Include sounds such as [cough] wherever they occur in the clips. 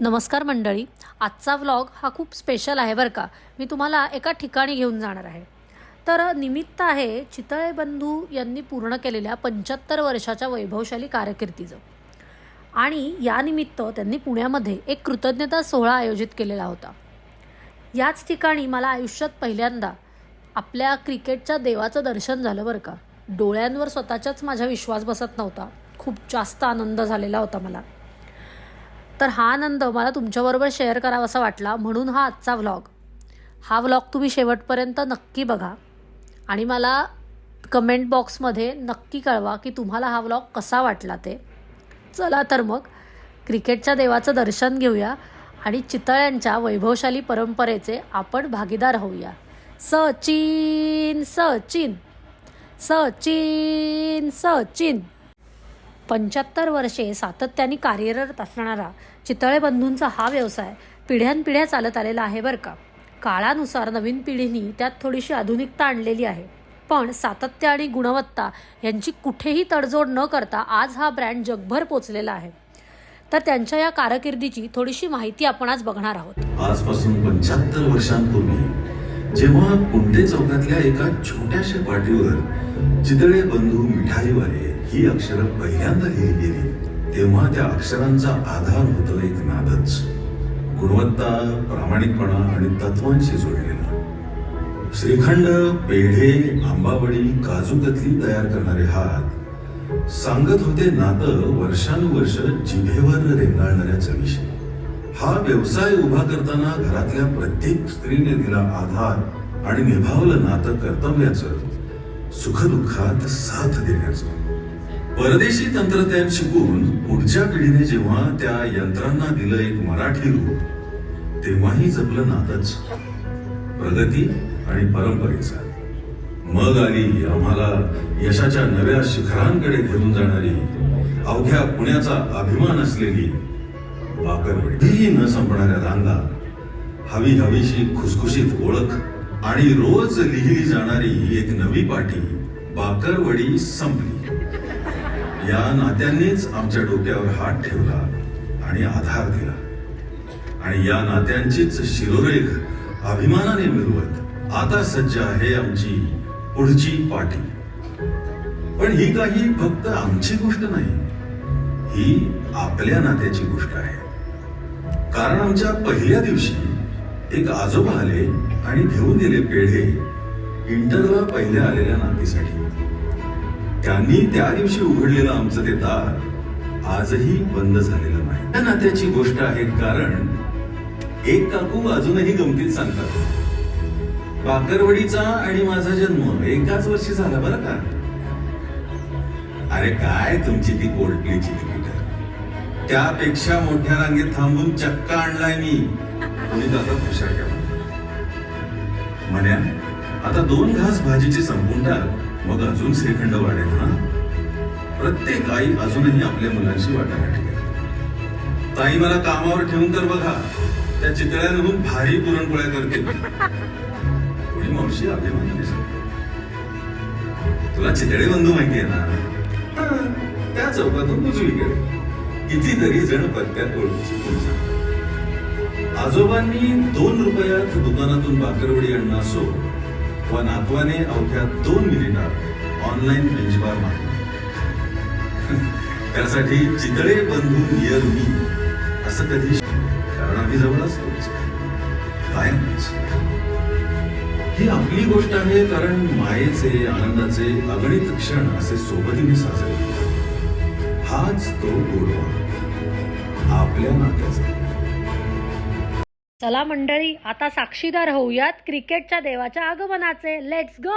नमस्कार मंडळी आजचा व्लॉग हा खूप स्पेशल आहे बरं का. मी तुम्हाला एका ठिकाणी घेऊन जाणार आहे. तर निमित्त आहे चितळे बंधू यांनी पूर्ण केलेल्या पंच्याहत्तर वर्षाच्या वैभवशाली कारकिर्दीचं. आणि या निमित्त त्यांनी पुण्यामध्ये एक कृतज्ञता सोहळा आयोजित केलेला होता. याच ठिकाणी मला आयुष्यात पहिल्यांदा आपल्या क्रिकेटच्या देवाचं दर्शन झालं बरं का. डोळ्यांवर स्वतःच्याच माझा विश्वास बसत नव्हता. खूप जास्त आनंद झालेला होता मला. तर हा आनंद मला तुमच्याबरोबर शेअर करावासा वाटला. म्हणून हा आजचा व्लॉग. हा व्लॉग तुम्ही शेवटपर्यंत नक्की बघा. आणि मला कमेंट बॉक्समध्ये नक्की कळवा की तुम्हाला हा व्लॉग कसा वाटला ते. चला तर मग क्रिकेटच्या देवाचं दर्शन घेऊया आणि चितळ्यांच्या वैभवशाली परंपरेचे आपण भागीदार होऊया. सचिन सचिन. सचिन सचिन. पंच्याहत्तर वर्षे सातत्याने कार्यरत असणारा चितळे बंधूंचा हा व्यवसाय पिढ्यानपिढ्या चालत आलेला आहे बरं का. काळानुसार नवीन पिढीने त्यात थोडीशी आधुनिकता आणलेली आहे. पण सातत्य आणि गुणवत्ता यांची कुठेही तडजोड न करता आज हा ब्रँड जगभर पोचलेला आहे. तर त्यांच्या या कारकिर्दीची थोडीशी माहिती आपण आज बघणार आहोत. आजपासून पंच्याहत्तर वर्षांपूर्वी जेव्हा कुंडे चौकातल्या एका छोट्याशा पाटीवर चितळे बंधू मिठाईवाले ही अक्षरं पहिल्यांदा लिहिली गेली. तेव्हा त्या अक्षरांचा आधार होतो एक नादच. गुणवत्ता प्रामाणिकपणा आणि तत्वांशी जोडलेला. श्रीखंड पेढे आंबावडी काजू कतली तयार करणारे हात. सांगत होते नातं वर्षानुवर्ष जिभेवर रेंगाळणाऱ्या चवीशी. हा व्यवसाय उभा करताना घरातल्या प्रत्येक स्त्रीने दिला आधार आणि निभावलं नातं कर्तव्याचं. सुखदुःखात साथ देण्याचं. परदेशी तंत्रज्ञान शिकून पुढच्या पिढीने जेव्हा त्या यंत्रांना दिलं एक मराठी रूप तेव्हाही जपलं नातच. प्रगती आणि परंपरेचा. मग आली आम्हाला यशाच्या नव्या शिखरांकडे घेऊन जाणारी अवघ्या पुण्याचा अभिमान असलेली बाकरवडीही न संपणाऱ्या रांगा हवी हवीशी खुसखुशीत ओळख आणि रोज लिहिली जाणारी एक नवी पाठी बाकरवडी संपली. या नात्यांनीच आमच्या डोक्यावर हात ठेवला आणि आधार दिला. आणि या नात्यांचीच शिरोरेख अभिमानाने मिरवत आता सज्ज आहे आमची पुढची पाठी. पण ही काही फक्त आमची गोष्ट नाही ही आपल्या नात्याची गोष्ट आहे. कारण आमच्या पहिल्या दिवशी एक आजोबा आले आणि घेऊन गेले पेढे इंटरला पहिल्या आलेल्या नातीसाठी. त्यांनी त्या दिवशी उघडलेलं आमचं ते दार आजही बंद झालेलं नाही. त्या नात्याची गोष्ट आहे कारण एक काकू अजूनही गमतीत सांगतात. बाकरवडीचा आणि माझा जन्म एकाच वर्षी झाला बरं का? अरे काय तुमची ती कोल्डप्लेची तिकीट त्यापेक्षा मोठ्या रांगेत थांबून चक्का आणलाय मी. कोणी दादा हुशार केला म्हण्या आता दोन घास भाजीची संपून टाक. मग अजून श्रीखंड वाढेल ना? प्रत्येक आई अजूनही आपल्या मुलांशी वाटाघाटी करते. ताई मला कामावर ठेवून तर बघा त्या चितळ्यांहून भारी पुरणपोळ्या करते. थोडी मावशी अभिमान तुला चितळे बंधू माहिती आहे ना? त्या चौकातून उजवीकडे कितीतरी जण पत्त्यात ओळखीची आजोबांनी दोन रुपयात दुकानातून बाकरवडी आणणं असो व नातवाने अवघ्या दोन मिनिटात ऑनलाईन बेंचबार मारला त्यासाठी चितळे बंधू नियर मी असं कधी कारण आम्ही जवळ असतोच. कायमच. ही आपली गोष्ट आहे कारण मायेचे आनंदाचे अगणित क्षण असे सोबतीने साजरे हाच तो गोडवा. आपल्या नात्याचा. चला मंडळी आता साक्षीदार होऊयात क्रिकेटच्या देवाच्या आगमनाचे. लेट्स गो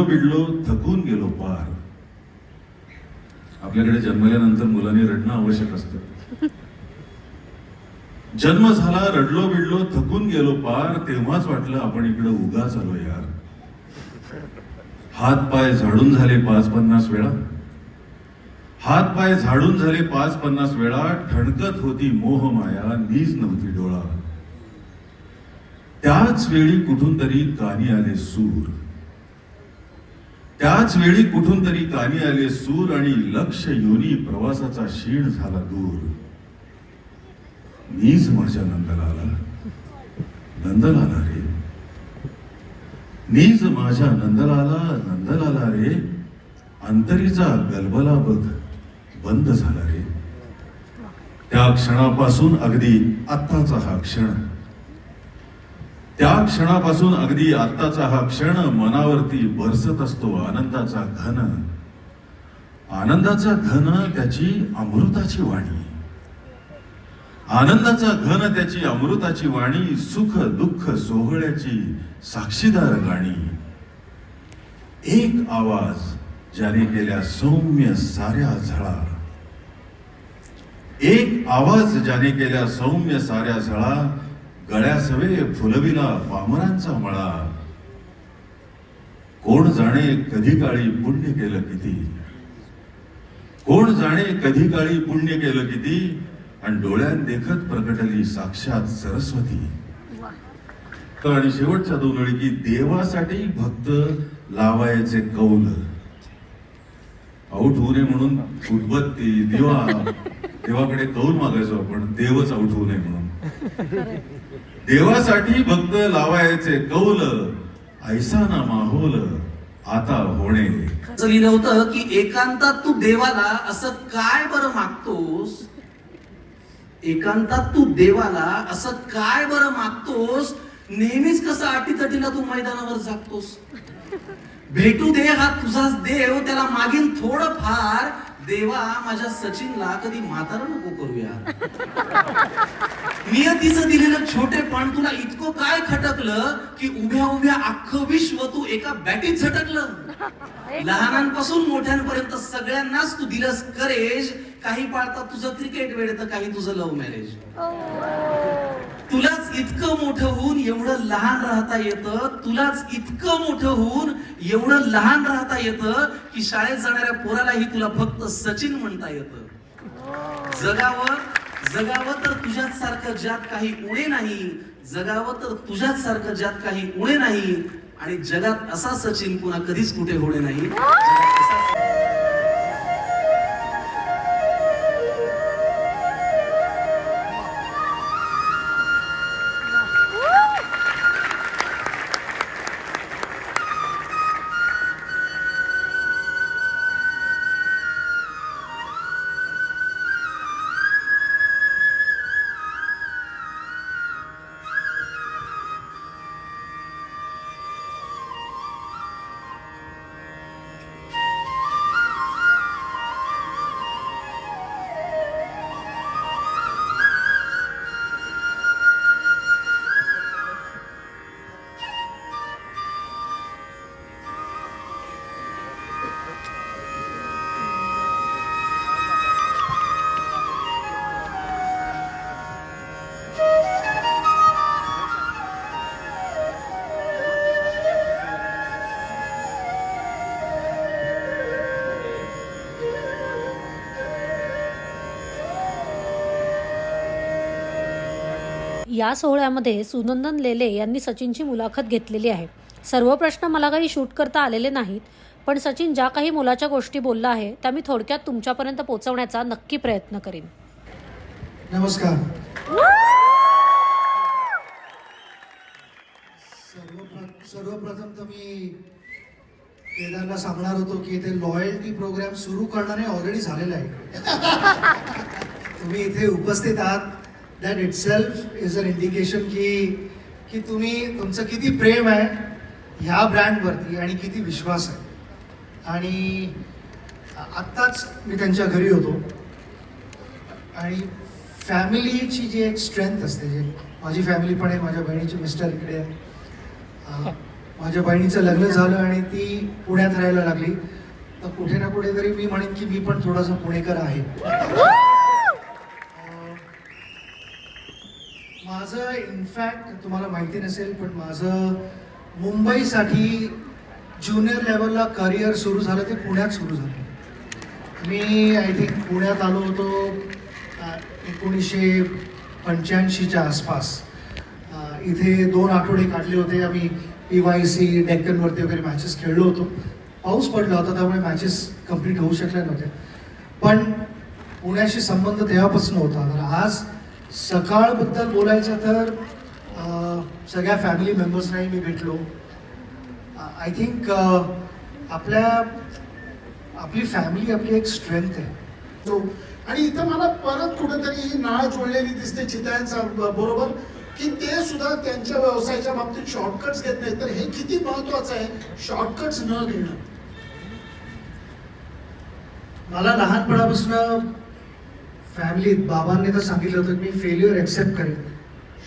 बिडलो थकून गेलो पार. आपल्याकडे जन्मल्यानंतर मुलांनी रडणं आवश्यक असतं. जन्म झाला रडलो बिडलो थकून गेलो पार तेव्हाच वाटलं आपण इकडे उगाच आलो यार. हात पाय झाडून झाले पाच पन्नास वेळा. हात पाय झाडून झाले पाच पन्नास वेळा ठणकत होती मोह माया नीज नव्हती डोळा. त्याच वेळी कुठून तरी कानी आले सूर. त्याच वेळी कुठून तरी कानी आले सूर आणि लक्ष योनी प्रवासाचा शीण झाला दूर. मीच माझ्या नंदलाला नंदलाला रे. मीच माझ्या नंदलाला नंदलाला रे. अंतरीचा गलबला बघ बंद झाला रे. त्या क्षणापासून अगदी आत्ताचा हा क्षण. त्या क्षणापासून अगदी आत्ताचा हा क्षण मनावरती बरसत असतो आनंदाचा घन. आनंदाचा घन त्याची अमृताची वाणी. आनंदाचा घन त्याची अमृताची वाणी सुख दुःख सोहळ्याची साक्षीदार गाणी. एक आवाज ज्याने केल्या सौम्य साऱ्या झळा. एक आवाज ज्याने केल्या सौम्य साऱ्या झळा गळ्यासवे फुलविला पामरांचा मळा. कोण जाणे कधी काळी पुण्य केलं किती? कोण जाणे कधी काळी पुण्य केलं किती? आणि डोळ्यात देखत प्रकटली साक्षात सरस्वती. आणि शेवटच्या दोन ओळी की देवासाठी भक्त लावायचे कौल. आऊट होऊ नये म्हणून उदबत्ती दिवा. [laughs] देवाकडे कौल मागायचो आपण. देवच आऊट होऊ नये म्हणून. देवासाठी भक्त लावायचे कौल ऐसा ना माहोल आता होणे. लिहिलं होतं की एकांतात तू देवाला असं काय बरं मागतोस? एकांतात तू देवाला असं काय बरं मागतोस? नेहमीच कसं अटीतटीला तू मैदानावर जागतोस भेटू दे हा तुझाच देव त्याला मागील थोडं फार देवा माझ्या सचिनला कधी म्हातारा नको करूया. नियतीचं दिलेलं छोटेपण तुला इतकं काय खटकलं की उभ्या उभ्या अख्खं विश्व तू एका बॅटीत झटकलं? लहानांपासून मोठ्यांपर्यंत सगळ्यांनाच तू दिलंस करेज काही पाळता तुझं क्रिकेट वेळ तर काही तुझं लव्ह मॅरेज तुलाच इतकं मोठं होऊन एवढं लहान राहता येतं. तुलाच इतकं मोठं होऊन एवढं लहान राहता येतं की शाळेत जाणाऱ्या पोरालाही तुला फक्त सचिन म्हणता येतं. जगावर जगावं तर तुझ्याच सारखं ज्यात काही उणे नाही जगावं तर तुझ्याच सारखं ज्यात काही उणे नाही आणि जगात असा सचिन पुन्हा कधीच कुठे होणे नाही. या सोहळ्यामध्ये सुनंदन लेले यांनी सचिनची मुलाखत घेतलेली आहे. सर्व प्रश्न मला काही शूट करता आलेले नाहीत पण सचिन ज्या काही मुलाच्या गोष्टी बोलला आहे त्या मी थोडक्यात तुमच्यापर्यंत पोहोचवण्याचा नक्की प्रयत्न करीन. नमस्कार. सर्वप्र सर्वप्रथम तर मी केदारला सांगणार होतो की इथे लॉयल्टी प्रोग्राम सुरू करणारे ऑलरेडी झालेला आहे तुम्ही इथे उपस्थित आहात. That itself is an indication की की तुम्ही तुमचं किती प्रेम आहे ह्या ब्रँडवरती आणि किती विश्वास आहे आणि आत्ताच मी त्यांच्या घरी होतो आणि फॅमिलीची जी एक स्ट्रेंथ असते जे माझी फॅमिली पण आहे माझ्या बहिणीचे मिस्टर इकडे आहे माझ्या बहिणीचं लग्न झालं आणि ती पुण्यात राहायला लागली तर कुठे ना कुठेतरी मी म्हणेन की मी पण थोडासा पुणेकर आहे माझं इनफॅक्ट तुम्हाला माहिती नसेल पण माझं मुंबईसाठी ज्युनियर लेवलला करिअर सुरू झालं ते पुण्यात सुरू झालं. मी आय थिंक पुण्यात आलो होतो एकोणीसशे पंच्याऐंशीच्या आसपास. इथे दोन आठवडे काढले होते आम्ही पी वाय सी डेक्कनवरती वगैरे मॅचेस खेळलो होतो. पाऊस पडला होता त्यामुळे मॅचेस कंप्लीट होऊ शकल्या नव्हत्या. पण पुण्याशी संबंध तेव्हापासून होता. तर आज सकाळबद्दल बोलायचं तर सगळ्या फॅमिली मेंबर्सनाही मी भेटलो. आय थिंक आपल्या आपली फॅमिली आपली एक स्ट्रेंथ आहे. तो आणि इथं मला परत कुठंतरी ही नाळ जुळलेली दिसते चितायांचा बरोबर? की ते सुद्धा त्यांच्या व्यवसायाच्या बाबतीत शॉर्टकट्स घेत नाही तर हे किती महत्वाचं आहे? शॉर्टकट्स न घेणं. मला लहानपणापासून फॅमिलीत बाबांनी तर सांगितलं होतं की मी फेल्युअर ॲक्सेप्ट करेन.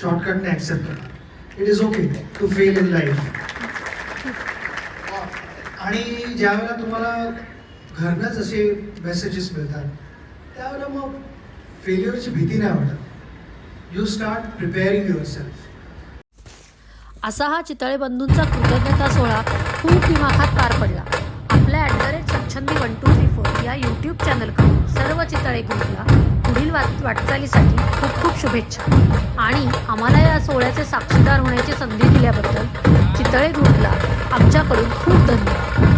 शॉर्टकटने ॲक्सेप्ट करा. It is okay to fail in life आणि ज्यावेळेला तुम्हाला घरनंच असे मेसेजेस मिळतात त्यावेळेला मग फेल्युअरची भीती नाही वाटत. You start preparing yourself असा हा चितळे बंधूंचा कृतज्ञता सोहळा खूप दिमाखात पार पडला. आपल्या at the rate Swachhandi one two three four या यूट्यूब चॅनलकडून सर्व चितळे ग्रुपला पुढील वाट वाटचालीसाठी खूप खूप शुभेच्छा. आणि आम्हाला या सोहळ्याचे साक्षीदार होण्याची संधी दिल्याबद्दल चितळे ग्रुपला आमच्याकडून खूप धन्यवाद.